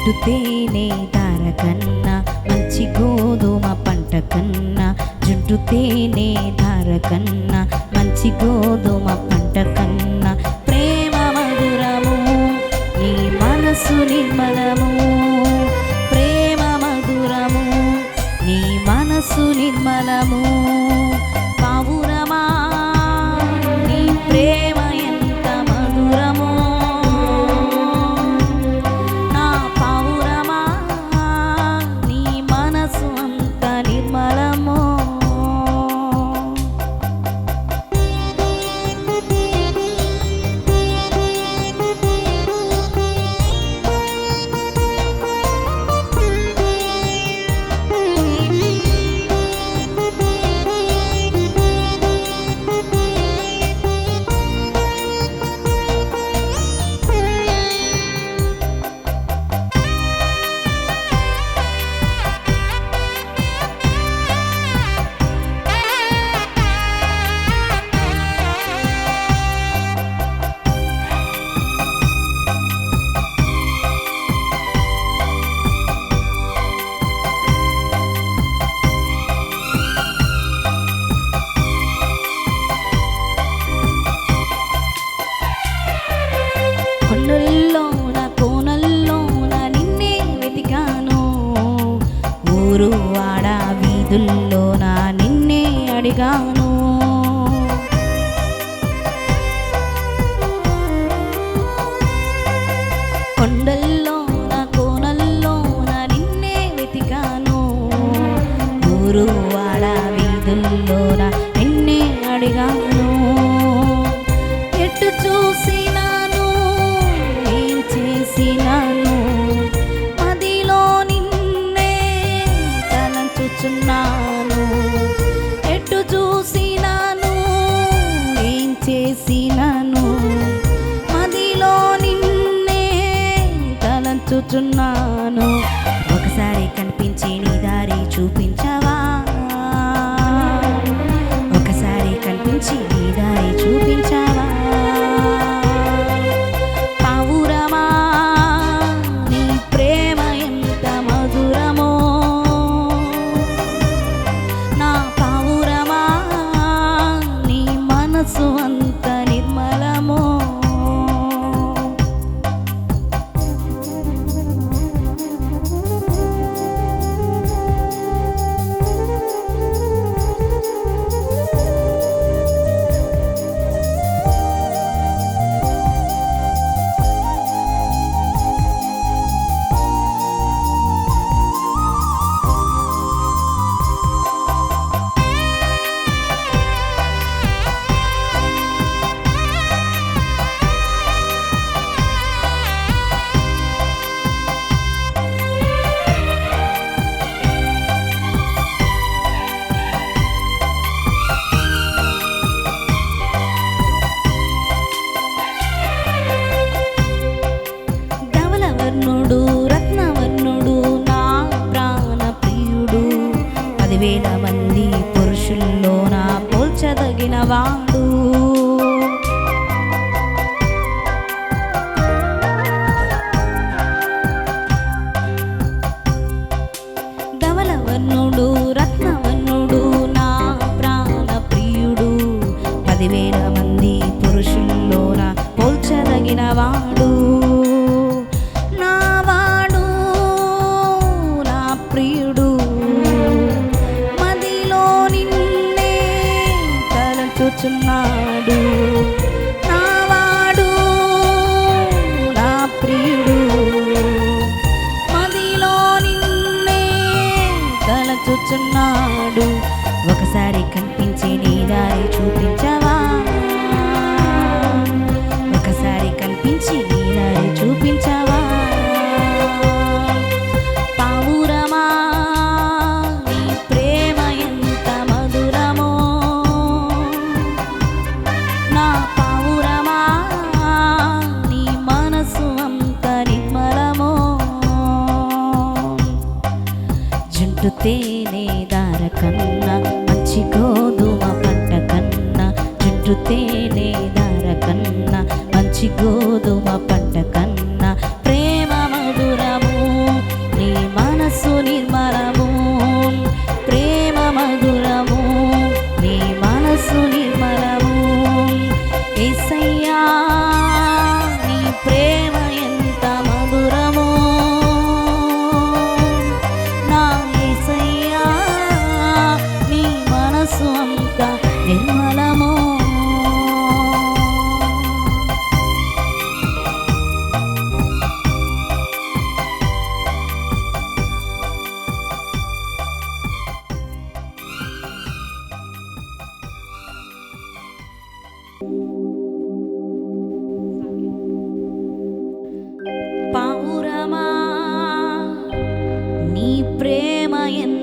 జుట్టు తేనె ధారకన్నా మంచి గోధుమ పంట కన్నా జుట్టు తేనె ధారకన్నా మంచి గోధుమ పంట కన్నా. ప్రేమ మధురము నీ మనసు నిర్మలము. ప్రేమ మధురము నీ మనసు నిర్మలము. పావురమా నీ ప్రేమ ఊరు వాడ వీధుల్లోన నిన్నే అడిగాను. 真的 తలచుచున్నాడు నావాడు నా ప్రియుడు. మదిలో నిన్నే తలచుచున్నాడు జుంటు తేనె దార కన్నా మంచి గోధుమ పంట కన్నా జుట్టు తేనె దార కన్నా మంచి గోధుమ పంట కన్నా lying